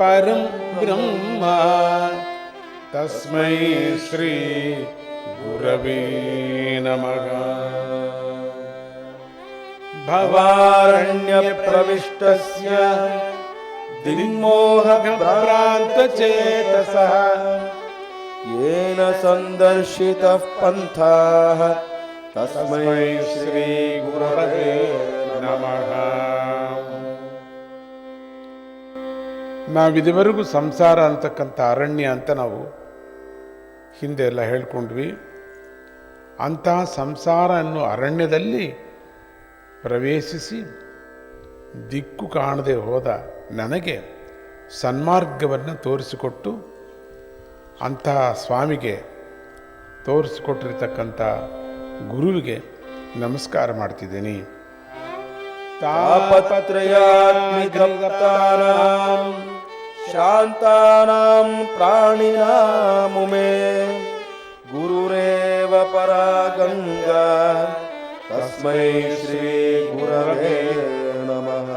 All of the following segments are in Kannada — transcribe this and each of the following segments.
परं ब्रह्म। तस्मै श्री गुरवे नमः। भवारण्यप्रविष्टस्य दिग्मोहभ्रान्तचेतसः। येन सन्दर्शितः पन्थाः। तस्मै श्रीगुरवे ನಮಃ ನಾವಿದುವರೆಗೂ ಸಂಸಾರ ಅಂತಕ್ಕಂಥ ಅರಣ್ಯ ಅಂತ ನಾವು ಹಿಂದೆ ಎಲ್ಲ ಹೇಳ್ಕೊಂಡ್ವಿ. ಅಂತಹ ಸಂಸಾರ ಅನ್ನೋ ಅರಣ್ಯದಲ್ಲಿ ಪ್ರವೇಶಿಸಿ ದಿಕ್ಕು ಕಾಣದೆ ಹೋದ ನನಗೆ ಸನ್ಮಾರ್ಗವನ್ನು ತೋರಿಸಿಕೊಟ್ಟು ಅಂತಹ ಸ್ವಾಮಿಗೆ ತೋರಿಸಿಕೊಟ್ಟಿರ್ತಕ್ಕಂಥ ಗುರುವಿಗೆ ನಮಸ್ಕಾರ ಮಾಡ್ತಿದ್ದೀನಿ. ತಾಪತ್ರಯಾತ್ಮಿಕ शान्तानां प्राणिनामुमे गुरुरेव परा गङ्गा तस्मै श्रीगुरवे नमः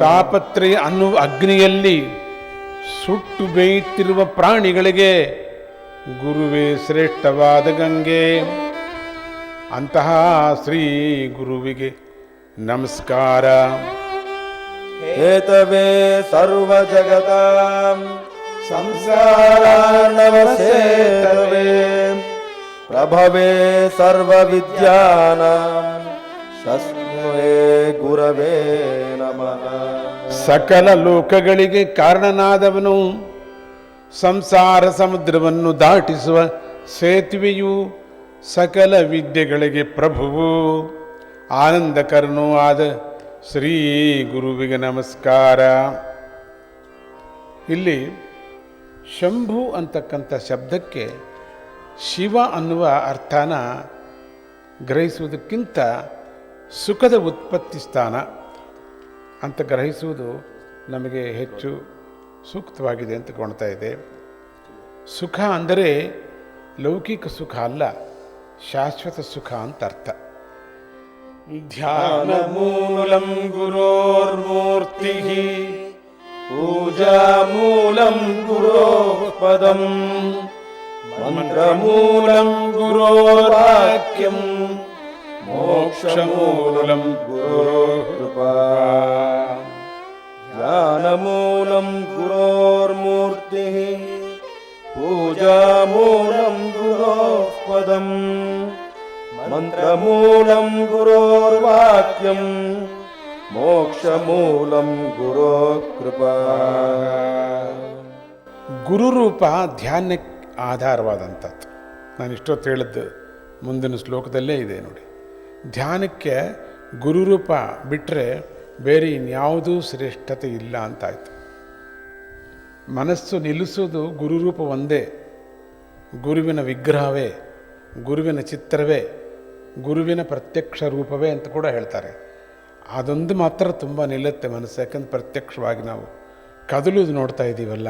ತಾಪತ್ರಯ ಅನ್ನುವ ಅಗ್ನಿಯಲ್ಲಿ ಸುಟ್ಟು ಬೇಯುತ್ತಿರುವ ಪ್ರಾಣಿಗಳಿಗೆ ಗುರುವೇ ಶ್ರೇಷ್ಠವಾದ ಗಂಗೆ ಅಂತಹ ಶ್ರೀ ಗುರುವಿಗೆ ನಮಸ್ಕಾರ हेतवे सर्वजगतां संसारानवसेतवे प्रभवे सर्वविद्यानां तस्मै गुरवे नमः ಸಕಲ ಲೋಕಗಳಿಗೆ ಕಾರಣನಾದವನು ಸಂಸಾರ ಸಮುದ್ರವನ್ನು ದಾಟಿಸುವ ಸೇತುವೆಯು ಸಕಲ ವಿದ್ಯೆಗಳಿಗೆ ಪ್ರಭುವು ಆನಂದಕರನೂ ಆದ ಶ್ರೀ ಗುರುವಿಗೆ ನಮಸ್ಕಾರ. ಇಲ್ಲಿ ಶಂಭು ಅಂತಕ್ಕಂಥ ಶಬ್ದಕ್ಕೆ ಶಿವ ಅನ್ನುವ ಅರ್ಥನ ಗ್ರಹಿಸುವುದಕ್ಕಿಂತ ಸುಖದ ಉತ್ಪತ್ತಿ ಸ್ಥಾನ ಅಂತ ಗ್ರಹಿಸುವುದು ನಮಗೆ ಹೆಚ್ಚು ಸೂಕ್ತವಾಗಿದೆ ಅಂತ ಕಾಣ್ತಾ ಇದೆ. ಸುಖ ಅಂದರೆ ಲೌಕಿಕ ಸುಖ ಅಲ್ಲ, ಶಾಶ್ವತ ಸುಖ ಅಂತ ಅರ್ಥ. ्यानमूलम् गुरोर्मूर्तिः। पूजा मूलम् गुरोपदम्। मन्द्रमूलम् गुरोवाक्यम् मोक्षमूलम् गुरोकृपा ध्यानमूलम् गुरोर्मूर्तिः। पूजा गुरोः पदम् मन्त्रमूलं गुरोर्वाक्यं मोक्षमूलं गुरोः कृपा ಗುರುರೂಪ ಧ್ಯಾನಕ್ಕೆ ಆಧಾರವಾದಂಥದ್ದು ನಾನು ಇಷ್ಟೊತ್ತು ಹೇಳಿದ್ದು ಮುಂದಿನ ಶ್ಲೋಕದಲ್ಲೇ ಇದೆ ನೋಡಿ ಧ್ಯಾನಕ್ಕೆ ಗುರುರೂಪ ಬಿಟ್ಟರೆ ಬೇರೆ ಇನ್ಯಾವುದೂ ಶ್ರೇಷ್ಠತೆ ಇಲ್ಲ ಅಂತಾಯ್ತು ಮನಸ್ಸು ನಿಲ್ಲಿಸೋದು ಗುರುರೂಪ ಒಂದೇ ಗುರುವಿನ ವಿಗ್ರಹವೇ ಗುರುವಿನ ಚಿತ್ರವೇ ಗುರುವಿನ ಪ್ರತ್ಯಕ್ಷ ರೂಪವೇ ಅಂತ ಕೂಡ ಹೇಳ್ತಾರೆ. ಅದೊಂದು ಮಾತ್ರ ತುಂಬ ನಿಲ್ಲುತ್ತೆ ಮನಸ್ಸು, ಯಾಕಂದ್ರೆ ಪ್ರತ್ಯಕ್ಷವಾಗಿ ನಾವು ಕದಲುದು ನೋಡ್ತಾ ಇದ್ದೀವಲ್ಲ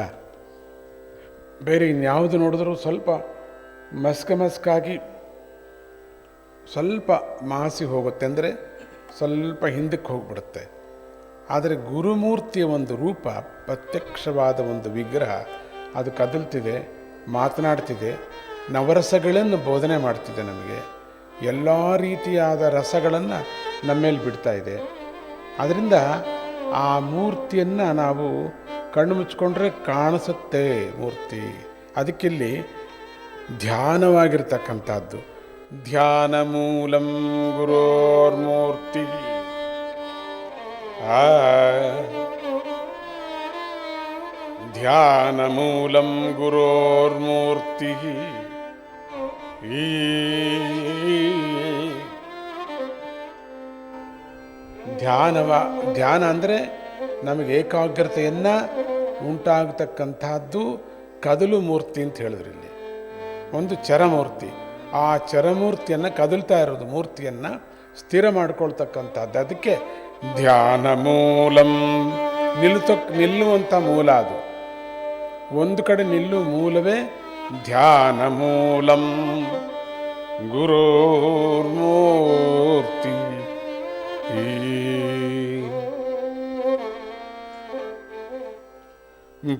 ಬೇರೆ ಇನ್ಯಾವುದು ನೋಡಿದ್ರೂ ಸ್ವಲ್ಪ ಮಸ್ಕ ಮಸ್ಕಾಗಿ ಸ್ವಲ್ಪ ಮಾಸಿ ಹೋಗುತ್ತೆ, ಅಂದರೆ ಸ್ವಲ್ಪ ಹಿಂದಕ್ಕೆ ಹೋಗ್ಬಿಡುತ್ತೆ. ಆದರೆ ಗುರುಮೂರ್ತಿಯ ಒಂದು ರೂಪ, ಪ್ರತ್ಯಕ್ಷವಾದ ಒಂದು ವಿಗ್ರಹ, ಅದು ಕದಲ್ತಿದೆ, ಮಾತನಾಡ್ತಿದೆ, ನವರಸಗಳನ್ನು ಬೋಧನೆ ಮಾಡ್ತಿದೆ ನಮಗೆ. ಎಲ್ಲ ರೀತಿಯಾದ ರಸಗಳನ್ನು ನಮ್ಮೇಲೆ ಬಿಡ್ತಾ ಇದೆ. ಅದರಿಂದ ಆ ಮೂರ್ತಿಯನ್ನು ನಾವು ಕಣ್ಣು ಮುಚ್ಕೊಂಡ್ರೆ ಕಾಣಿಸುತ್ತೆ ಮೂರ್ತಿ. ಅದಕ್ಕಿಲ್ಲಿ ಧ್ಯಾನವಾಗಿರ್ತಕ್ಕಂಥದ್ದು. ಧ್ಯಾನ ಮೂಲಂ ಗುರೋರ್ಮೂರ್ತಿ. ಆ, ಧ್ಯಾನ ಮೂಲಂ ಗುರೋರ್ಮೂರ್ತಿ. ಧ್ಯಾನವ, ಧ್ಯಾನ ಅಂದರೆ ನಮಗೆ ಏಕಾಗ್ರತೆಯನ್ನು ಉಂಟಾಗತಕ್ಕಂಥದ್ದು ಕದಲು ಮೂರ್ತಿ ಅಂತ ಹೇಳಿದ್ರು ಇಲ್ಲಿ. ಒಂದು ಚರಮೂರ್ತಿ. ಆ ಚರಮೂರ್ತಿಯನ್ನು ಕದಲ್ತಾ ಇರೋದು, ಮೂರ್ತಿಯನ್ನು ಸ್ಥಿರ ಮಾಡ್ಕೊಳ್ತಕ್ಕಂಥದ್ದು. ಅದಕ್ಕೆ ಧ್ಯಾನ ಮೂಲಂ. ನಿಲ್ತಕ್ ನಿಲ್ಲುವಂಥ ಮೂಲ ಅದು. ಒಂದು ಕಡೆ ನಿಲ್ಲುವ ಮೂಲವೇ ಧ್ಯಾನ ಮೂಲಂ ಗುರೋರ್ಮೂರ್ತಿ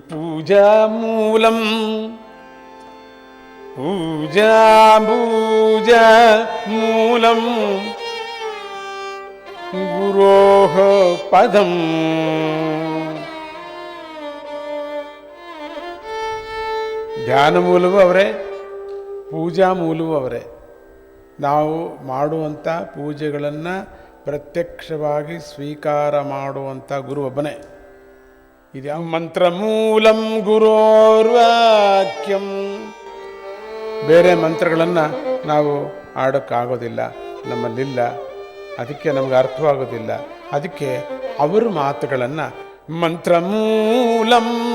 ಪೂಜಾ ಮೂಲಂ ಪೂಜಾ ಧ್ಯಾನ ಮೂಲವೂ ಅವರೇ, ಪೂಜಾ ಮೂಲವೂ ಅವರೇ. ನಾವು ಮಾಡುವಂಥ ಪೂಜೆಗಳನ್ನು ಪ್ರತ್ಯಕ್ಷವಾಗಿ ಸ್ವೀಕಾರ ಮಾಡುವಂಥ ಗುರು ಒಬ್ಬನೇ. ಇದು ಮಂತ್ರ ಮೂಲಂ ಗುರೋರ್ವಾಕ್ಯಂ ಬೇರೆ ಮಂತ್ರಗಳನ್ನು ನಾವು ಆಡೋಕ್ಕಾಗೋದಿಲ್ಲ, ನಮ್ಮಲ್ಲಿಲ್ಲ, ಅದಕ್ಕೆ ನಮಗೆ ಅರ್ಥವಾಗೋದಿಲ್ಲ. ಅದಕ್ಕೆ ಅವರ ಮಾತುಗಳನ್ನು ಮಂತ್ರಮೂಲಂ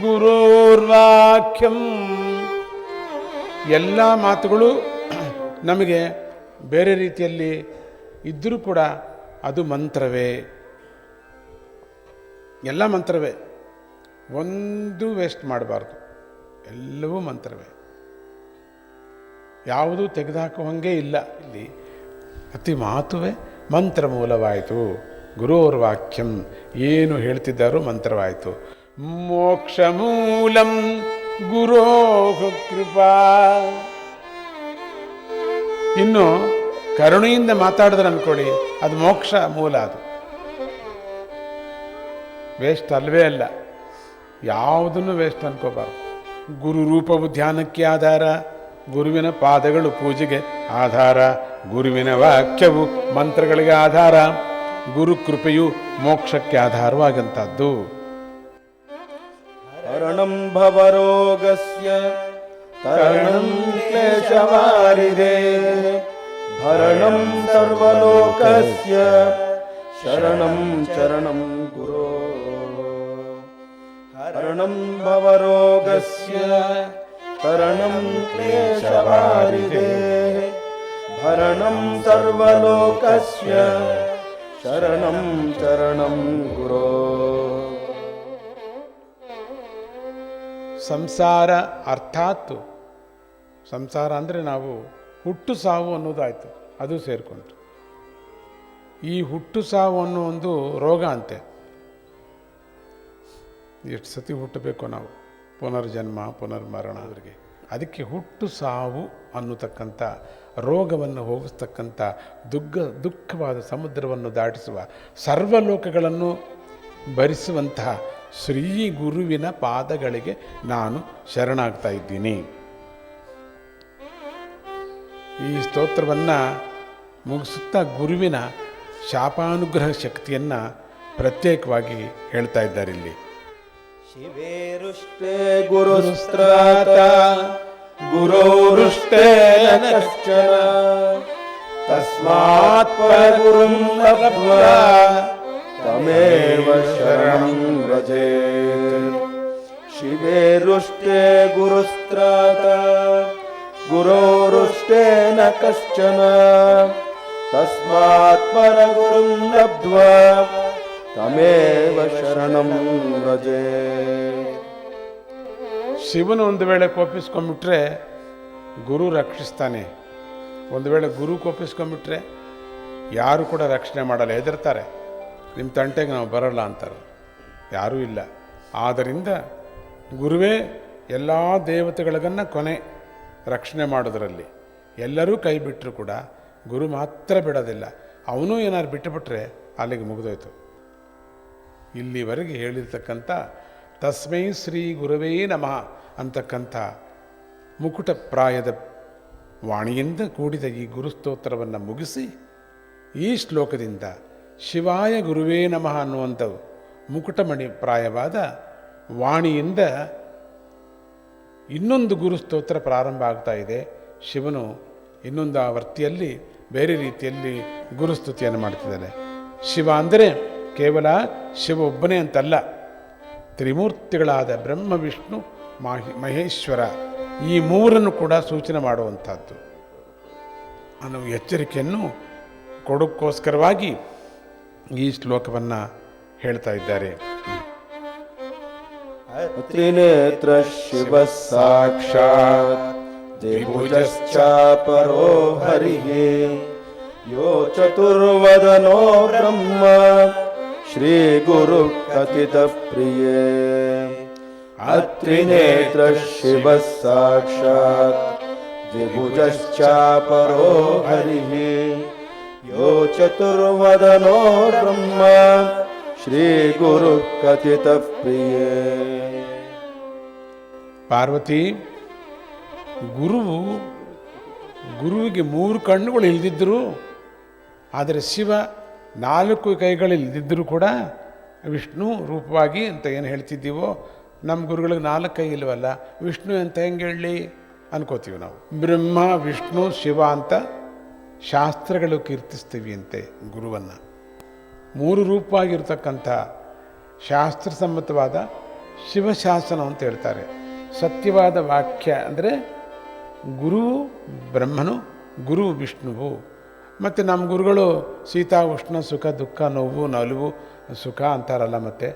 ಗುರೋರ್ವಾಕ್ಯಂ. ಎಲ್ಲ ಮಾತುಗಳು ನಮಗೆ ಬೇರೆ ರೀತಿಯಲ್ಲಿ ಇದ್ದರೂ ಕೂಡ ಅದು ಮಂತ್ರವೇ. ಎಲ್ಲ ಮಂತ್ರವೇ. ಒಂದು ವೇಸ್ಟ್ ಮಾಡಬಾರ್ದು. ಎಲ್ಲವೂ ಮಂತ್ರವೇ. ಯಾವುದೂ ತೆಗೆದುಹಾಕುವಂಗೆ ಇಲ್ಲ ಇಲ್ಲಿ. ಅತಿ ಮಾತುವೆ ಮಂತ್ರ ಮೂಲವಾಯಿತು. ಗುರುವರ ವಾಕ್ಯಂ ಏನು ಹೇಳ್ತಿದ್ದಾರೋ ಮಂತ್ರವಾಯಿತು. ಮೋಕ್ಷ ಮೂಲಂ ಗುರೋ ಕೃಪಾ. ಇನ್ನು ಕರುಣೆಯಿಂದ ಮಾತಾಡಿದ್ರೆ ಅನ್ಕೊಳ್ಳಿ, ಅದು ಮೋಕ್ಷ ಮೂಲ ಅದು. ವೇಸ್ಟ್ ಅಲ್ವೇ ಅಲ್ಲ, ಯಾವುದನ್ನು ವೇಸ್ಟ್ ಅನ್ಕೋಬಾರ್ದು. ಗುರು ರೂಪವು ಧ್ಯಾನಕ್ಕೆ ಆಧಾರ, ಗುರುವಿನ ಪಾದಗಳು ಪೂಜೆಗೆ ಆಧಾರ, ಗುರುವಿನ ವಾಕ್ಯವು ಮಂತ್ರಗಳಿಗೆ ಆಧಾರ, ಗುರು ಕೃಪೆಯು ಮೋಕ್ಷಕ್ಕೆ ಆಧಾರವಾಗಂಥದ್ದು. हरणं भवरोगस्य तरणं क्लेशवारिधे भरणं सर्वलोकस्य शरणं चरणं गुरो हरणं भवरोगस्य तरणं क्लेशवारिधे भरणं सर्वलोकस्य शरणं चरणं गुरो ಸಂಸಾರ ಅರ್ಥಾತ್ ಸಂಸಾರ ಅಂದರೆ ನಾವು ಹುಟ್ಟು ಸಾವು ಅನ್ನೋದಾಯಿತು, ಅದು ಸೇರಿಕೊಂಡು ಈ ಹುಟ್ಟು ಸಾವು ಅನ್ನೋ ಒಂದು ರೋಗ ಅಂತೆ. ಎಷ್ಟು ಸತಿ ಹುಟ್ಟಬೇಕು ನಾವು, ಪುನರ್ಜನ್ಮ, ಪುನರ್ಮರಣ ಅವರಿಗೆ. ಅದಕ್ಕೆ ಹುಟ್ಟು ಸಾವು ಅನ್ನತಕ್ಕಂಥ, ರೋಗವನ್ನು ಹೋಗಿಸ್ತಕ್ಕಂಥ, ದುಗ್ಗ, ದುಃಖವಾದ ಸಮುದ್ರವನ್ನು ದಾಟಿಸುವ, ಸರ್ವಲೋಕಗಳನ್ನು ಭರಿಸುವಂತಹ ಶ್ರೀ ಗುರುವಿನ ಪಾದಗಳಿಗೆ ನಾನು ಶರಣಾಗ್ತಾ ಇದ್ದೀನಿ. ಈ ಸ್ತೋತ್ರವನ್ನು ಮುಗಿಸುತ್ತಾ ಗುರುವಿನ ಶಾಪಾನುಗ್ರಹ ಶಕ್ತಿಯನ್ನು ಪ್ರತ್ಯೇಕವಾಗಿ ಹೇಳ್ತಾ ಇದ್ದಾರೆ ಇಲ್ಲಿ. ಶಿವೇರುಷ್ಟೇ ಗುರುಸ್ತ್ರಾತ ಗುರೋರುಷ್ಟೇನ ಕಶ್ಚನ ತಸ್ಮಾತ್ ಪರಗುರುಂ ಲಬ್ಧ್ವಾ ತಮೇವ ಶರಣಂ ವ್ರಜೇ ಶಿವೇರುಷ್ಟೇ ಗುರುಸ್ತ್ರಾತ ಗುರೋರುಷ್ಟೇನ ಕಶ್ಚನ ತಸ್ಮಾತ್ ಪರಗುರುಂ ಲಬ್ಧ್ವಾ ತಮೇವ ಶರಣಂ ವ್ರಜೇ ಶಿವನು ಒಂದು ವೇಳೆ ಕೋಪಿಸ್ಕೊಂಡ್ಬಿಟ್ರೆ ಗುರು ರಕ್ಷಿಸ್ತಾನೆ ಒಂದು ವೇಳೆ ಗುರು ಕೋಪಿಸ್ಕೊಂಡ್ಬಿಟ್ರೆ ಯಾರು ಕೂಡ ರಕ್ಷಣೆ ಮಾಡಲ್ಲ ಹೆದರ್ತಾರೆ ನಿಮ್ಮ ತಂಟೆಗೆ ನಾವು ಬರಲ್ಲ ಅಂತಾರೆ. ಯಾರೂ ಇಲ್ಲ. ಆದ್ದರಿಂದ ಗುರುವೇ, ಎಲ್ಲ ದೇವತೆಗಳಿಗನ್ನು ಕೊನೆ ರಕ್ಷಣೆ ಮಾಡೋದರಲ್ಲಿ ಎಲ್ಲರೂ ಕೈ ಬಿಟ್ಟರು ಕೂಡ ಗುರು ಮಾತ್ರ ಬಿಡೋದಿಲ್ಲ. ಅವನು ಏನಾದ್ರು ಬಿಟ್ಟುಬಿಟ್ರೆ ಅಲ್ಲಿಗೆ ಮುಗಿದೋಯ್ತು. ಇಲ್ಲಿವರೆಗೆ ಹೇಳಿರ್ತಕ್ಕಂಥ, ತಸ್ಮೈ ಶ್ರೀ ಗುರುವೇ ನಮಃ ಅಂತಕ್ಕಂಥ ಮುಕುಟ ಪ್ರಾಯದ ವಾಣಿಯಿಂದ ಕೂಡಿದ ಈ ಗುರುಸ್ತೋತ್ರವನ್ನು ಮುಗಿಸಿ ಈ ಶ್ಲೋಕದಿಂದ ಶಿವಾಯ ಗುರುವೇ ನಮಃ ಅನ್ನುವಂಥವು ಮುಕುಟಮಣಿ ಪ್ರಾಯವಾದ ವಾಣಿಯಿಂದ ಇನ್ನೊಂದು ಗುರು ಸ್ತೋತ್ರ ಪ್ರಾರಂಭ ಆಗ್ತಾ ಇದೆ. ಶಿವನು ಇನ್ನೊಂದು ಆವರ್ತಿಯಲ್ಲಿ ಬೇರೆ ರೀತಿಯಲ್ಲಿ ಗುರುಸ್ತುತಿಯನ್ನು ಮಾಡ್ತಿದ್ದಾನೆ. ಶಿವ ಅಂದರೆ ಕೇವಲ ಶಿವ ಒಬ್ಬನೇ ಅಂತಲ್ಲ, ತ್ರಿಮೂರ್ತಿಗಳಾದ ಬ್ರಹ್ಮ, ವಿಷ್ಣು, ಮಾಹಿ, ಮಹೇಶ್ವರ ಈ ಮೂರನ್ನು ಕೂಡ ಸೂಚನೆ ಮಾಡುವಂಥದ್ದು. ಅನ್ನೋ ಎಚ್ಚರಿಕೆಯನ್ನು ಕೊಡೋಕ್ಕೋಸ್ಕರವಾಗಿ ಈ ಶ್ಲೋಕವನ್ನು ಹೇಳ್ತಾ ಇದ್ದಾರೆ ತ್ರಿನೇತ್ರ ಶಿವ ಸಾಕ್ಷಾತ್ ದ್ವಿಭುಜಶ್ಚಾಪರೋ ಹರಿಹೇ ಯೋ ಚತುರ್ವದನೋ ಬ್ರಹ್ಮ ಶ್ರೀ ಗುರು ಕಥಿತ ಪ್ರಿಯೇ ಅತ್ರಿನೇತ್ರ ಶಿವ ಸಾಕ್ಷಾತ್ ದ್ವಿಭುಜಶ್ಚಾಪರೋ ಹರಿಹೇ यो चतुर्वदनो ब्रह्म श्रीगुरुः कथितप्रिये ಪಾರ್ವತಿ ಗುರುವು ಗುರುವಿಗೆ ಮೂರು ಕಣ್ಣುಗಳು ಇಲ್ದಿದ್ದರು ಆದರೆ ಶಿವ ನಾಲ್ಕು ಕೈಗಳು ಇಲ್ದಿದ್ದರೂ ಕೂಡ ವಿಷ್ಣು ರೂಪವಾಗಿ ಅಂತ ಏನು ಹೇಳ್ತಿದ್ದೀವೋ ನಮ್ಮ ಗುರುಗಳಿಗೆ ನಾಲ್ಕು ಕೈ ಇಲ್ವಲ್ಲ ವಿಷ್ಣು ಅಂತ ಹೆಂಗೆ ಹೇಳಲಿ ಅನ್ಕೋತೀವಿ ನಾವು ಬ್ರಹ್ಮ ವಿಷ್ಣು ಶಿವ ಅಂತ ಶಾಸ್ತ್ರಗಳು ಕೀರ್ತಿಸ್ತೀವಿ ಅಂತೆ ಗುರುವನ್ನು. ಮೂರು ರೂಪವಾಗಿರ್ತಕ್ಕಂಥ ಶಾಸ್ತ್ರಸಮ್ಮತವಾದ ಶಿವಶಾಸನ ಅಂತ ಹೇಳ್ತಾರೆ. ಸತ್ಯವಾದ ವಾಕ್ಯ ಅಂದರೆ ಗುರು ಬ್ರಹ್ಮನು, ಗುರು ವಿಷ್ಣುವು. ಮತ್ತು ನಮ್ಮ ಗುರುಗಳು ಸೀತಾ, ಉಷ್ಣ, ಸುಖ, ದುಃಖ, ನೋವು, ನಲುವು, ಸುಖ ಅಂತಾರಲ್ಲ ಮತ್ತೆ.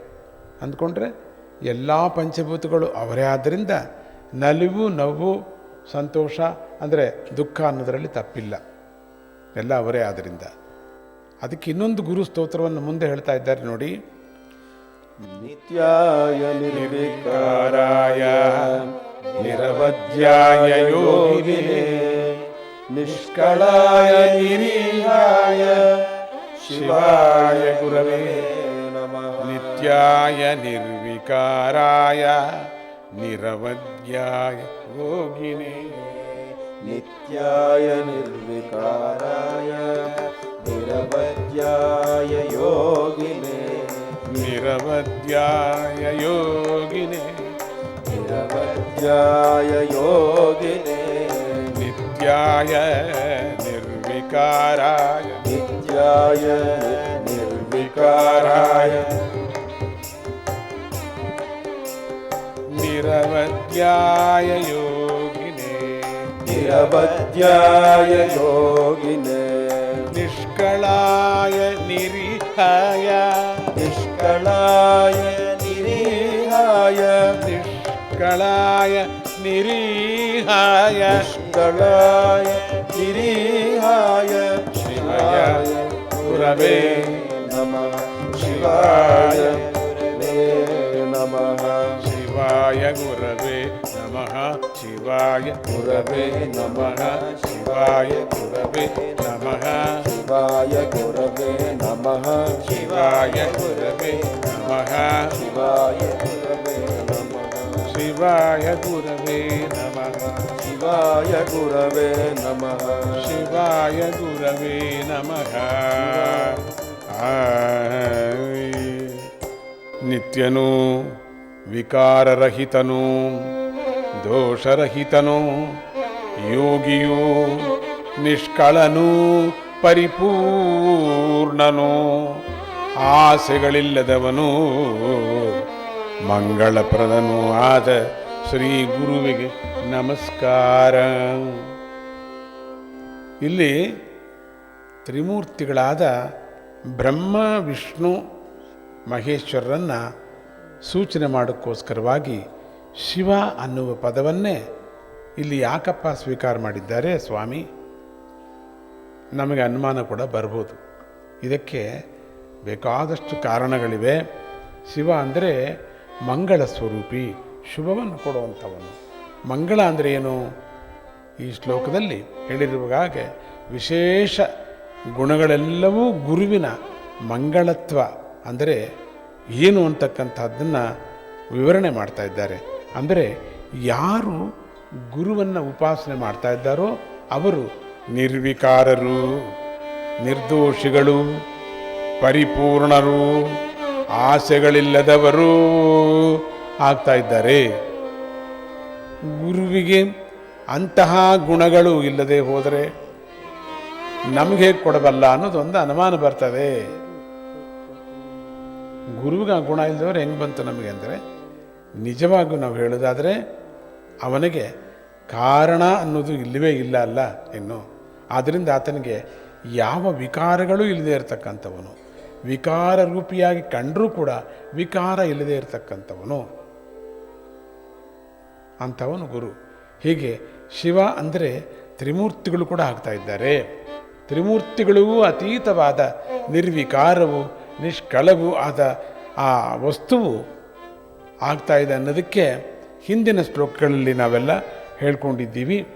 ಅಂದ್ಕೊಂಡ್ರೆ ಎಲ್ಲ ಪಂಚಭೂತಗಳು ಅವರೇ ಆದ್ದರಿಂದ ನಲಿವು, ನೋವು, ಸಂತೋಷ ಅಂದರೆ ದುಃಖ ಅನ್ನೋದರಲ್ಲಿ ತಪ್ಪಿಲ್ಲ. ಎಲ್ಲ ಅವರೇ ಆದ್ದರಿಂದ ಅದಕ್ಕೆ ಇನ್ನೊಂದು ಗುರು ಸ್ತೋತ್ರವನ್ನು ಮುಂದೆ ಹೇಳ್ತಾ ಇದ್ದಾರೆ ನೋಡಿ. ನಿತ್ಯಾಯ ನಿರ್ವಿಕಾರಾಯ ನಿರವಧ್ಯಾಯ ಯೋಗಿನೇ ನಿಷ್ಕಳಾಯ ನಿರೀಯಾಯ ಶಿವಾಯ ಗುರವೇ ನಮಃ. ನಿತ್ಯಾಯ ನಿರ್ವಿಕಾರಾಯ ನಿರವಧ್ಯಾಯ ಯೋಗಿನೇ. नित्याय निर्विकाराय निरवद्याय योगिने। निरवद्याय योगिने। निरवद्याय योगिने। नित्याय निर्विकाराय। नित्याय निर्विकाराय। निरवद्याय योगिने निरवत्याय योगिने। निष्कलाय निरीहाय। निष्कलाय निरीहाय। निष्कलाय निरीहाय। निष्कलाय निरीहाय। शिवाय गुरवे नमः। शिवाय नमः। शिवाय गुरवे नमः। शिवाय गुरवे नमः। शिवाय गुरवे नमः। शिवाय गुरवे नमः। शिवाय गुरवे नमः। शिवाय गुरवे नमः। शिवाय गुरवे नमः। शिवाय गुरवे नमः। शिवाय गुरवे नमः। नित्यनु विकाररहितनु। ದೋಷರಹಿತನು, ಯೋಗಿಯೋ, ನಿಷ್ಕಳನೂ, ಪರಿಪೂರ್ಣನೋ, ಆಸೆಗಳಿಲ್ಲದವನು, ಮಂಗಳಪ್ರದನೂ ಆದ ಶ್ರೀ ಗುರುವಿಗೆ ನಮಸ್ಕಾರ. ಇಲ್ಲಿ ತ್ರಿಮೂರ್ತಿಗಳಾದ ಬ್ರಹ್ಮ, ವಿಷ್ಣು, ಮಹೇಶ್ವರರನ್ನು ಸೂಚನೆ ಮಾಡೋಕ್ಕೋಸ್ಕರವಾಗಿ ಶಿವ ಅನ್ನುವ ಪದವನ್ನೇ ಇಲ್ಲಿ ಯಾಕಪ್ಪ ಸ್ವೀಕಾರ ಮಾಡಿದ್ದಾರೆ ಸ್ವಾಮಿ? ನಮಗೆ ಅನುಮಾನ ಕೂಡ ಬರ್ಬೋದು. ಇದಕ್ಕೆ ಬೇಕಾದಷ್ಟು ಕಾರಣಗಳಿವೆ. ಶಿವ ಅಂದರೆ ಮಂಗಳ ಸ್ವರೂಪಿ, ಶುಭವನ್ನು ಕೊಡುವಂಥವನು. ಮಂಗಳ ಅಂದರೆ ಏನು? ಈ ಶ್ಲೋಕದಲ್ಲಿ ಹೇಳಿರುವ ವಿಶೇಷ ಗುಣಗಳೆಲ್ಲವೂ ಗುರುವಿನ ಮಂಗಳತ್ವ, ಅಂದರೆ ಏನು ಅಂತಕ್ಕಂಥದ್ದನ್ನು ವಿವರಣೆ ಮಾಡ್ತಾ ಇದ್ದಾರೆ. ಅಂದರೆ ಯಾರು ಗುರುವನ್ನು ಉಪಾಸನೆ ಮಾಡ್ತಾ ಇದ್ದಾರೋ ಅವರು ನಿರ್ವಿಕಾರರು, ನಿರ್ದೋಷಿಗಳು, ಪರಿಪೂರ್ಣರು, ಆಸೆಗಳಿಲ್ಲದವರು ಆಗ್ತಾ ಇದ್ದಾರೆ. ಗುರುವಿಗೆ ಅಂತಹ ಗುಣಗಳು ಇಲ್ಲದೆ ಹೋದರೆ ನಮಗೆ ಹೇಗೆ ಕೊಡಬಲ್ಲ ಅನ್ನೋದೊಂದು ಅನುಮಾನ ಬರ್ತದೆ. ಗುರುವಿಗೆ ಆ ಗುಣ ಇಲ್ಲದವ್ರು ಹೆಂಗೆ ಬಂತು ನಮಗೆ ಅಂದರೆ ನಿಜವಾಗೂ ನಾವು ಹೇಳೋದಾದರೆ ಅವನಿಗೆ ಕಾರಣ ಅನ್ನೋದು ಇಲ್ಲವೇ ಇಲ್ಲ ಅಲ್ಲ ಇನ್ನು. ಆದ್ದರಿಂದ ಆತನಿಗೆ ಯಾವ ವಿಕಾರಗಳು ಇಲ್ಲದೆ ಇರತಕ್ಕಂಥವನು. ವಿಕಾರ ರೂಪಿಯಾಗಿ ಕಂಡರೂ ಕೂಡ ವಿಕಾರ ಇಲ್ಲದೆ ಇರತಕ್ಕಂಥವನು. ಅಂಥವನು ಗುರು. ಹೀಗೆ ಶಿವ ಅಂದರೆ ತ್ರಿಮೂರ್ತಿಗಳು ಕೂಡ ಆಗ್ತಾ ಇದ್ದಾರೆ. ತ್ರಿಮೂರ್ತಿಗಳಿಗೂ ಅತೀತವಾದ ನಿರ್ವಿಕಾರವು, ನಿಷ್ಕಳವು ಆದ ಆ ವಸ್ತುವು ಆಗ್ತಾ ಇದೆ ಅನ್ನೋದಕ್ಕೆ ಹಿಂದಿನ ಶ್ಲೋಕಗಳಲ್ಲಿ ನಾವೆಲ್ಲ ಹೇಳ್ಕೊಂಡಿದ್ದೀವಿ.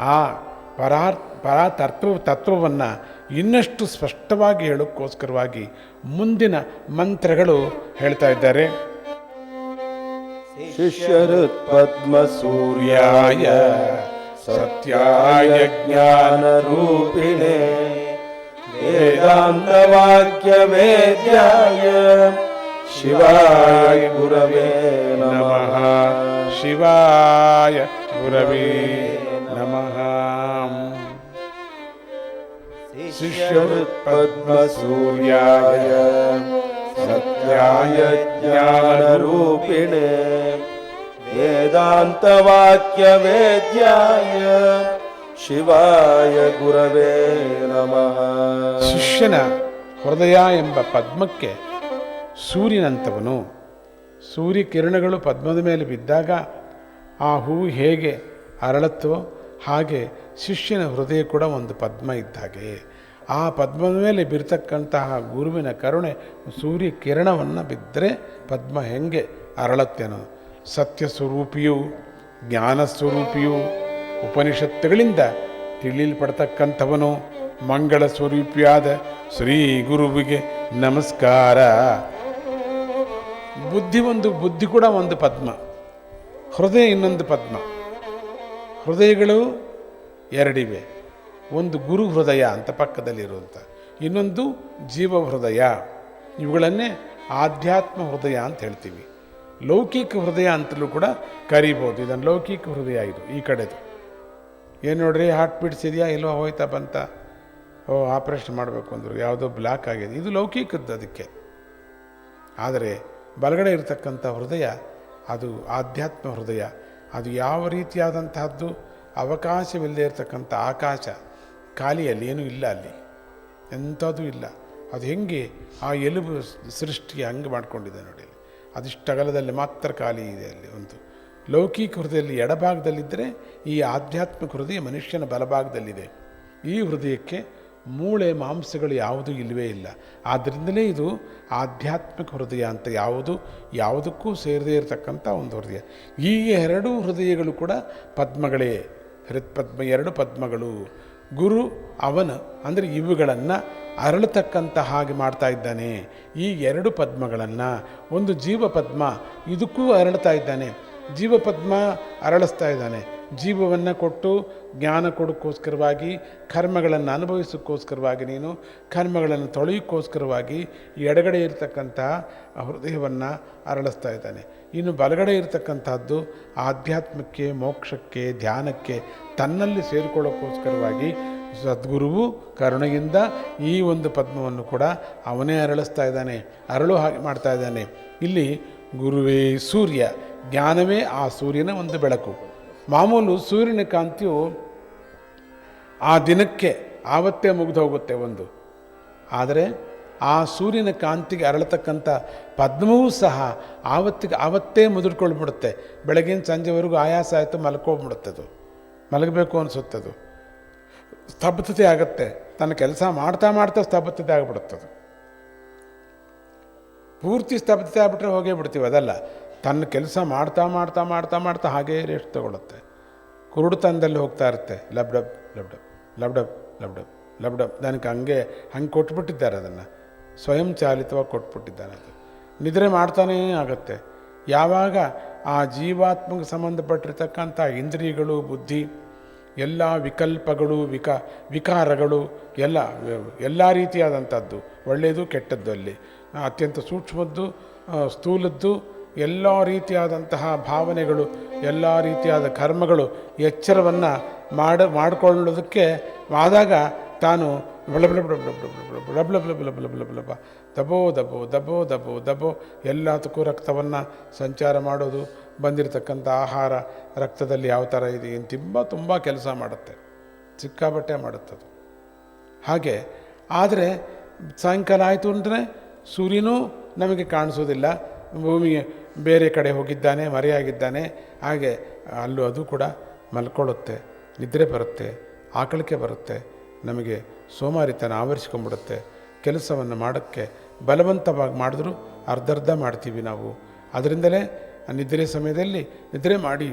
ಆ ಪರಾರ್ ಪರಾ ತತ್ವ ತತ್ವವನ್ನು ಇನ್ನಷ್ಟು ಸ್ಪಷ್ಟವಾಗಿ ಹೇಳೋಕ್ಕೋಸ್ಕರವಾಗಿ ಮುಂದಿನ ಮಂತ್ರಗಳು ಹೇಳ್ತಾ ಇದ್ದಾರೆ. ಶಿಷ್ಯರುತ್ಪದ್ಮ ಸೂರ್ಯಾಯ ಸತ್ಯಾಯ ಜ್ಞಾನರೂಪಿಣೆ ವೇದಾಂತವಾಕ್ಯ ವೇದ್ಯಾಯ शिवाय गुरवे नमः शिवाय गुरवे नमः शिष्यपद्मसूर्याय सत्याय ज्ञानरूपिणे वेदान्तवाक्यवेद्याय ಶಿವಾಯ ಗುರವೇ ನಮಃ ಶಿಷ್ಯನ ಹೃದಯ ಎಂಬ ಪದ್ಮಕ್ಕೆ ಸೂರ್ಯನಂತವನು. ಸೂರ್ಯಕಿರಣಗಳು ಪದ್ಮದ ಮೇಲೆ ಬಿದ್ದಾಗ ಆ ಹೂವು ಹೇಗೆ ಅರಳತ್ತೋ ಹಾಗೆ ಶಿಷ್ಯನ ಹೃದಯ ಕೂಡ ಒಂದು ಪದ್ಮ ಇದ್ದಾಗೆ. ಆ ಪದ್ಮದ ಮೇಲೆ ಬಿರ್ತಕ್ಕಂತಹ ಗುರುವಿನ ಕರುಣೆ ಸೂರ್ಯ ಕಿರಣವನ್ನು ಬಿದ್ದರೆ ಪದ್ಮ ಹೆಂಗೆ ಅರಳತ್ತೇನೋ. ಸತ್ಯ ಸ್ವರೂಪಿಯು ಜ್ಞಾನ ಸ್ವರೂಪಿಯು ಉಪನಿಷತ್ತುಗಳಿಂದ ತಿಳಿಯಲ್ಪಡ್ತಕ್ಕಂಥವನು ಮಂಗಳ ಸ್ವರೂಪಿಯಾದ ಶ್ರೀ ಗುರುವಿಗೆ ನಮಸ್ಕಾರ. ಬುದ್ಧಿ ಒಂದು, ಬುದ್ಧಿ ಕೂಡ ಒಂದು ಪದ್ಮ. ಹೃದಯ ಇನ್ನೊಂದು ಪದ್ಮ. ಹೃದಯಗಳು ಎರಡಿವೆ. ಒಂದು ಗುರು ಹೃದಯ ಅಂತ ಪಕ್ಕದಲ್ಲಿರುವಂಥ ಇನ್ನೊಂದು ಜೀವ ಹೃದಯ. ಇವುಗಳನ್ನೇ ಆಧ್ಯಾತ್ಮ ಹೃದಯ ಅಂತ ಹೇಳ್ತೀವಿ. ಲೌಕಿಕ ಹೃದಯ ಅಂತಲೂ ಕೂಡ ಕರಿಬೋದು. ಇದನ್ನು ಲೌಕಿಕ ಹೃದಯ ಇದು, ಈ ಕಡೆದು. ಏನು ನೋಡ್ರಿ ಹಾರ್ಟ್ ಬೀಟ್ಸ್ ಇದೆಯಾ? ಇಲ್ವಾ? ಹೋಯ್ತಾ ಬಂತ? ಓ ಆಪ್ರೇಷನ್ ಮಾಡಬೇಕು ಅಂದರು. ಯಾವುದೋ ಬ್ಲ್ಯಾಕ್ ಆಗಿದೆ. ಇದು ಲೌಕಿಕದ್ದು ಅದಕ್ಕೆ. ಆದರೆ ಬಲಗಡೆ ಇರತಕ್ಕಂಥ ಹೃದಯ, ಅದು ಆಧ್ಯಾತ್ಮ ಹೃದಯ. ಅದು ಯಾವ ರೀತಿಯಾದಂತಹದ್ದು? ಅವಕಾಶವಿಲ್ಲದೆ ಇರತಕ್ಕಂಥ ಆಕಾಶ. ಖಾಲಿಯಲ್ಲಿ ಏನೂ ಇಲ್ಲ ಅಲ್ಲಿ. ಎಂಥದ್ದು ಇಲ್ಲ. ಅದು ಹೆಂಗೆ ಆ ಎಲುಬು ಸೃಷ್ಟಿ ಹಂಗೆ ಮಾಡಿಕೊಂಡಿದೆ ನೋಡಿ. ಅದಿಷ್ಟು ಅಗಲದಲ್ಲಿ ಮಾತ್ರ ಖಾಲಿ ಇದೆ ಅಲ್ಲಿ ಒಂದು. ಲೌಕಿಕ ಹೃದಯದಲ್ಲಿ ಎಡಭಾಗದಲ್ಲಿದ್ದರೆ ಈ ಆಧ್ಯಾತ್ಮಿಕ ಹೃದಯ ಮನುಷ್ಯನ ಬಲಭಾಗದಲ್ಲಿದೆ. ಈ ಹೃದಯಕ್ಕೆ ಮೂಳೆ ಮಾಂಸಗಳು ಯಾವುದೂ ಇಲ್ಲವೇ ಇಲ್ಲ. ಆದ್ದರಿಂದಲೇ ಇದು ಆಧ್ಯಾತ್ಮಿಕ ಹೃದಯ ಅಂತ ಯಾವುದು, ಯಾವುದಕ್ಕೂ ಸೇರದೇ ಇರತಕ್ಕಂಥ ಒಂದು ಹೃದಯ. ಈ ಎರಡೂ ಹೃದಯಗಳು ಕೂಡ ಪದ್ಮಗಳೇ. ಹೃತ್ಪದ್ಮ ಎರಡು ಪದ್ಮಗಳು. ಗುರು, ಅವನ, ಅಂದರೆ ಇವುಗಳನ್ನು ಅರಳತಕ್ಕಂಥ ಹಾಗೆ ಮಾಡ್ತಾ ಇದ್ದಾನೆ. ಈ ಎರಡು ಪದ್ಮಗಳನ್ನು, ಒಂದು ಜೀವ ಪದ್ಮ ಇದಕ್ಕೂ ಅರಳ್ತಾ ಇದ್ದಾನೆ. ಜೀವ ಪದ್ಮ ಅರಳಿಸ್ತಾ ಇದ್ದಾನೆ. ಜೀವವನ್ನು ಕೊಟ್ಟು ಜ್ಞಾನ ಕೊಡೋಕ್ಕೋಸ್ಕರವಾಗಿ, ಕರ್ಮಗಳನ್ನು ಅನುಭವಿಸೋಕ್ಕೋಸ್ಕರವಾಗಿ ನೀನು, ಕರ್ಮಗಳನ್ನು ತೊಳೆಯೋಕ್ಕೋಸ್ಕರವಾಗಿ ಎಡಗಡೆ ಇರತಕ್ಕಂಥ ಹೃದಯವನ್ನು ಅರಳಿಸ್ತಾ ಇದ್ದಾನೆ. ಇನ್ನು ಬಲಗಡೆ ಇರತಕ್ಕಂಥದ್ದು ಆಧ್ಯಾತ್ಮಕ್ಕೆ, ಮೋಕ್ಷಕ್ಕೆ, ಧ್ಯಾನಕ್ಕೆ ತನ್ನಲ್ಲಿ ಸೇರಿಕೊಳ್ಳೋಕ್ಕೋಸ್ಕರವಾಗಿ ಸದ್ಗುರುವು ಕರುಣೆಯಿಂದ ಈ ಒಂದು ಪದ್ಮವನ್ನು ಕೂಡ ಅವನೇ ಅರಳಿಸ್ತಾ ಇದ್ದಾನೆ. ಅರಳು ಹಾಗೆ ಮಾಡ್ತಾ ಇದ್ದಾನೆ. ಇಲ್ಲಿ ಗುರುವೇ ಸೂರ್ಯ, ಜ್ಞಾನವೇ ಆ ಸೂರ್ಯನ ಒಂದು ಬೆಳಕು. ಮಾಮೂಲು ಸೂರ್ಯನ ಕಾಂತಿಯು ಆ ದಿನಕ್ಕೆ ಆವತ್ತೇ ಮುಗಿದು ಹೋಗುತ್ತೆ ಒಂದು. ಆದರೆ ಆ ಸೂರ್ಯನ ಕಾಂತಿಗೆ ಅರಳತಕ್ಕಂಥ ಪದ್ಮವೂ ಸಹ ಆವತ್ತಿಗೆ, ಆವತ್ತೇ ಮುದುಡ್ಕೊಳ್ಬಿಡುತ್ತೆ. ಬೆಳಗಿನ ಸಂಜೆವರೆಗೂ ಆಯಾಸ ಆಯಿತು ಮಲ್ಕೋಗ್ಬಿಡುತ್ತೆ ಅದು. ಮಲಗಬೇಕು ಅನಿಸುತ್ತದು ಸ್ತಬ್ಧತೆ ಆಗುತ್ತೆ. ತನ್ನ ಕೆಲಸ ಮಾಡ್ತಾ ಮಾಡ್ತಾ ಸ್ತಬ್ಧತೆ ಆಗಿಬಿಡುತ್ತದು ಪೂರ್ತಿ ಸ್ತಬ್ಧತೆ ಆಗಿಬಿಟ್ರೆ ಹೋಗೇ ಬಿಡ್ತೀವಿ, ಅದಲ್ಲ. ತನ್ನ ಕೆಲಸ ಮಾಡ್ತಾ ಮಾಡ್ತಾ ಮಾಡ್ತಾ ಮಾಡ್ತಾ ಹಾಗೇ ರೆಸ್ಟ್ ತಗೊಳುತ್ತೆ ಕುರುಡುತನದಲ್ಲಿ ಹೋಗ್ತಾ ಇರುತ್ತೆ. Lub dub lub dub lub dub lub dub lub dub ನನಗೆ ಹಂಗೆ ಹಂಗೆ ಕೊಟ್ಬಿಟ್ಟಿದ್ದಾರೆ ಅದನ್ನು. ಸ್ವಯಂ ಚಾಲಿತವಾಗಿ ಕೊಟ್ಬಿಟ್ಟಿದ್ದಾನೆ ಅದು. ನಿದ್ರೆ ಮಾಡ್ತಾನೇ ಆಗುತ್ತೆ. ಯಾವಾಗ ಆ ಜೀವಾತ್ಮಕ್ಕೆ ಸಂಬಂಧಪಟ್ಟಿರ್ತಕ್ಕಂಥ ಇಂದ್ರಿಯಗಳು, ಬುದ್ಧಿ, ಎಲ್ಲ ವಿಕಲ್ಪಗಳು, ವಿಕ, ವಿಕಾರಗಳು, ಎಲ್ಲ ಎಲ್ಲ ರೀತಿಯಾದಂಥದ್ದು. ಒಳ್ಳೆಯದು, ಕೆಟ್ಟದ್ದು ಅಲ್ಲಿ. ಅತ್ಯಂತ ಸೂಕ್ಷ್ಮದ್ದು ಸ್ಥೂಲದ್ದು ಎಲ್ಲ ರೀತಿಯಾದಂತಹ ಭಾವನೆಗಳು, ಎಲ್ಲ ರೀತಿಯಾದ ಕರ್ಮಗಳು ಎಚ್ಚರವನ್ನು ಮಾಡ, ಮಾಡಿಕೊಳ್ಳೋದಕ್ಕೆ ಆದಾಗ ತಾನು ಬ್ಲಬ್ ಬ್ಲಬ್ ಬ್ಲಬ್ ಬ್ಲಬ್ ಬ್ಲಬ್ ಬ್ಲಬ್ ಬ್ಲಬ್ ಬ್ಲಬ್ ಬ್ಲಬ್ ಬ್ಲಬ್ ಬ್ಲಬ್ ದಬೋ ದಬೋ ದಬೋ ದಬೋ ದಬೋ ಎಲ್ಲದಕ್ಕೂ ರಕ್ತವನ್ನು ಸಂಚಾರ ಮಾಡೋದು ಬಂದಿರತಕ್ಕಂಥ ಆಹಾರ ರಕ್ತದಲ್ಲಿ ಯಾವ ಥರ ಇದೆ ತುಂಬ ತುಂಬ ಕೆಲಸ ಮಾಡುತ್ತೆ ಸಿಕ್ಕಾಬಟ್ಟೆ ಮಾಡುತ್ತದು ಹಾಗೆ ಆದರೆ ಸಾಯಂಕಾಲ ಆಯಿತು ಅಂದರೆ ಸೂರ್ಯನೂ ನಮಗೆ ಕಾಣಿಸೋದಿಲ್ಲ ಭೂಮಿಗೆ ಬೇರೆ ಕಡೆ ಹೋಗಿದ್ದಾನೆ, ಮರೆಯಾಗಿದ್ದಾನೆ, ಹಾಗೆ ಅಲ್ಲೂ ಅದು ಕೂಡ ಮಲ್ಕೊಳ್ಳುತ್ತೆ, ನಿದ್ರೆ ಬರುತ್ತೆ, ಆಕಳಿಕೆ ಬರುತ್ತೆ, ನಮಗೆ ಸೋಮಾರಿತನ ಆವರಿಸ್ಕೊಂಡ್ಬಿಡುತ್ತೆ. ಕೆಲಸವನ್ನು ಮಾಡೋಕ್ಕೆ ಬಲವಂತವಾಗಿ ಮಾಡಿದ್ರೂ ಅರ್ಧರ್ಧ ಮಾಡ್ತೀವಿ ನಾವು. ಅದರಿಂದಲೇ ನಿದ್ರೆ ಸಮಯದಲ್ಲಿ ನಿದ್ರೆ ಮಾಡಿ,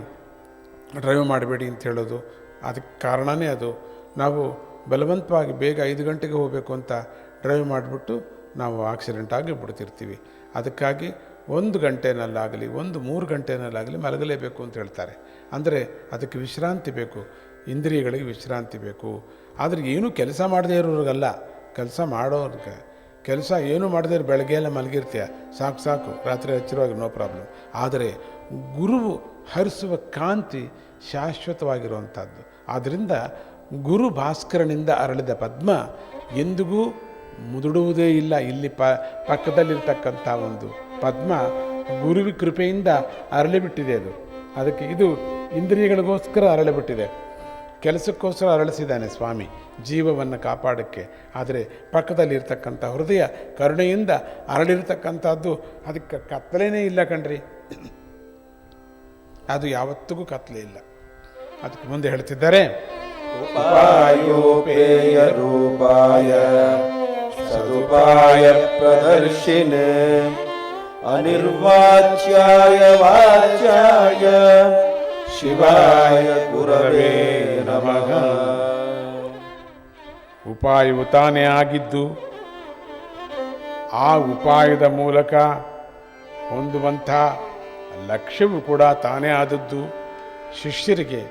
ಡ್ರೈವ್ ಮಾಡಬೇಡಿ ಅಂತ ಹೇಳೋದು, ಅದಕ್ಕೆ ಕಾರಣವೇ ಅದು. ನಾವು ಬಲವಂತವಾಗಿ ಬೇಗ ಐದು ಗಂಟೆಗೆ ಹೋಗಬೇಕು ಅಂತ ಡ್ರೈವ್ ಮಾಡಿಬಿಟ್ಟು ನಾವು ಆಕ್ಸಿಡೆಂಟ್ ಆಗಿ ಬಿಡ್ತಿರ್ತೀವಿ. ಅದಕ್ಕಾಗಿ ಒಂದು ಗಂಟೆನಲ್ಲಾಗಲಿ, ಒಂದು ಮೂರು ಗಂಟೆನಲ್ಲಾಗಲಿ ಮಲಗಲೇಬೇಕು ಅಂತ ಹೇಳ್ತಾರೆ. ಅಂದರೆ ಅದಕ್ಕೆ ವಿಶ್ರಾಂತಿ ಬೇಕು. ಇಂದ್ರಿಯಗಳಿಗೆ ವಿಶ್ರಾಂತಿ ಬೇಕು. ಆದರೆ ಏನೂ ಕೆಲಸ ಮಾಡದೇ ಇರೋರಿಗಲ್ಲ. ಕೆಲಸ ಮಾಡೋರ್ಗೆ ಕೆಲಸ ಏನು ಮಾಡದೇ ಬೆಳಗ್ಗೆ ಎಲ್ಲ ಮಲಗಿರ್ತೀಯ. ಸಾಕು ಸಾಕು, ರಾತ್ರಿ ಹಚ್ಚಿರುವಾಗ ನೋ ಪ್ರಾಬ್ಲಮ್. ಆದರೆ ಗುರುವು ಹರಿಸುವ ಕಾಂತಿ ಶಾಶ್ವತವಾಗಿರುವಂಥದ್ದು. ಆದ್ದರಿಂದ ಗುರು ಭಾಸ್ಕರನಿಂದ ಅರಳಿದ ಪದ್ಮ ಎಂದಿಗೂ ಮುದುಡುವುದೇ ಇಲ್ಲ. ಇಲ್ಲಿ ಪ, ಪಕ್ಕದಲ್ಲಿರ್ತಕ್ಕಂಥ ಒಂದು ಪದ್ಮ ಗುರುವಿ ಕೃಪೆಯಿಂದ ಅರಳಿಬಿಟ್ಟಿದೆ ಅದು. ಅದಕ್ಕೆ ಇದು ಇಂದ್ರಿಯಗಳಿಗೋಸ್ಕರ ಅರಳಿಬಿಟ್ಟಿದೆ. ಕೆಲಸಕ್ಕೋಸ್ಕರ ಅರಳಿಸಿದ್ದಾನೆ ಸ್ವಾಮಿ, ಜೀವವನ್ನು ಕಾಪಾಡೋಕ್ಕೆ. ಆದರೆ ಪಕ್ಕದಲ್ಲಿರ್ತಕ್ಕಂಥ ಹೃದಯ ಕರುಣೆಯಿಂದ ಅರಳಿರ್ತಕ್ಕಂಥದ್ದು ಅದಕ್ಕೆ ಕತ್ತಲೇನೇ ಇಲ್ಲ ಕಣ್ರಿ. ಅದು ಯಾವತ್ತಿಗೂ ಕತ್ತಲೆ ಇಲ್ಲ. ಅದಕ್ಕೆ ಮುಂದೆ ಹೇಳ್ತಿದ್ದಾರೆ, ಉಪಾಯೋಪೇಯ ರೂಪಾಯ, ಸದುಪಾಯ ಪ್ರದರ್ಶಿನೇ. अनिर्वाच्याय वाच्याय शिवाय गुरवे नमः ಉಪಾಯವು ತಾನೇ ಆಗಿದ್ದು ಆ ಉಪಾಯದ ಮೂಲಕ ಹೊಂದುವಂಥ ಲಕ್ಷ್ಯವು ಕೂಡ ತಾನೇ ಆದದ್ದು ಶಿಷ್ಯರಿಗೆ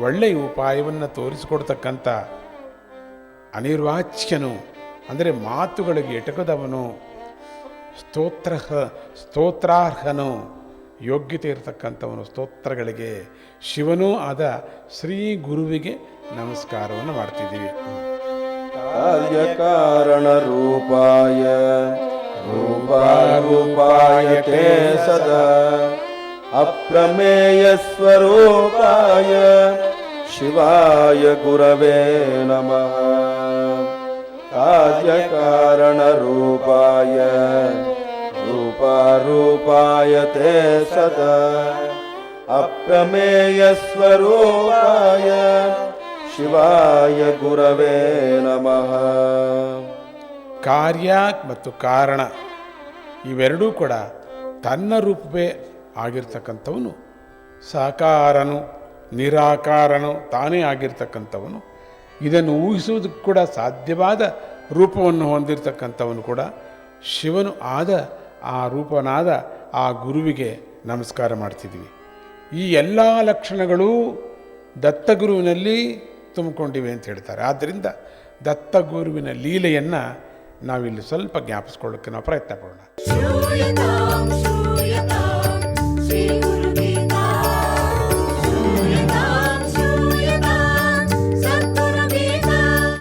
ಒಳ್ಳೆಯ ಉಪಾಯವನ್ನು ತೋರಿಸಿಕೊಡ್ತಕ್ಕಂಥ ಅನಿರ್ವಾಚ್ಯನು ಅಂದರೆ ಮಾತುಗಳಿಗೆ ಎಟಕದವನು ಸ್ತೋತ್ರ ಸ್ತೋತ್ರಾರ್ಹನು. ಯೋಗ್ಯತೆ ಇರತಕ್ಕಂಥವನು ಸ್ತೋತ್ರಗಳಿಗೆ ಶಿವನೂ ಆದ ಶ್ರೀ ಗುರುವಿಗೆ ನಮಸ್ಕಾರವನ್ನು ಮಾಡ್ತಿದ್ದೀವಿ. ಕಾರ್ಯಕಾರಣ ರೂಪಾಯ ರೂಪಾಯ ತೇ ಸದಾ ಅಪ್ರಮೇಯ ಸ್ವರೂಪಾಯ, ಶಿವಾಯ ಗುರವೇ ನಮಃ. ಕಾರ್ಯಕಾರಣರೂಪಾಯ ಅಪರೂಪಾಯತೆ ಅಪ್ರಮೇಯ ಸ್ವರೂಪಾಯ. ಶಿವಾಯ ಗುರವೇ ನಮಃ. ಕಾರ್ಯ ಮತ್ತು ಕಾರಣ ಇವೆರಡೂ ಕೂಡ ತನ್ನ ರೂಪವೇ ಆಗಿರ್ತಕ್ಕಂಥವನು. ಸಾಕಾರನು, ನಿರಾಕಾರನು, ತಾನೇ ಆಗಿರ್ತಕ್ಕಂಥವನು. ಇದನ್ನು ಊಹಿಸುವುದಕ್ಕೂ ಕೂಡ ಸಾಧ್ಯವಾದ ರೂಪವನ್ನು ಹೊಂದಿರತಕ್ಕಂಥವನು ಕೂಡ ಶಿವನು ಆದ ಆ ರೂಪನಾದ ಆ ಗುರುವಿಗೆ ನಮಸ್ಕಾರ ಮಾಡ್ತಿದ್ವಿ. ಈ ಎಲ್ಲ ಲಕ್ಷಣಗಳು ದತ್ತಗುರುವಿನಲ್ಲಿ ತುಂಬಿಕೊಂಡಿವೆ ಅಂತ ಹೇಳ್ತಾರೆ. ಆದ್ದರಿಂದ ದತ್ತಗುರುವಿನ ಲೀಲೆಯನ್ನು ನಾವಿಲ್ಲಿ ಸ್ವಲ್ಪ ಜ್ಞಾಪಿಸ್ಕೊಳ್ಳೋಕ್ಕೆ ನಾವು ಪ್ರಯತ್ನ ಪಡೋಣ.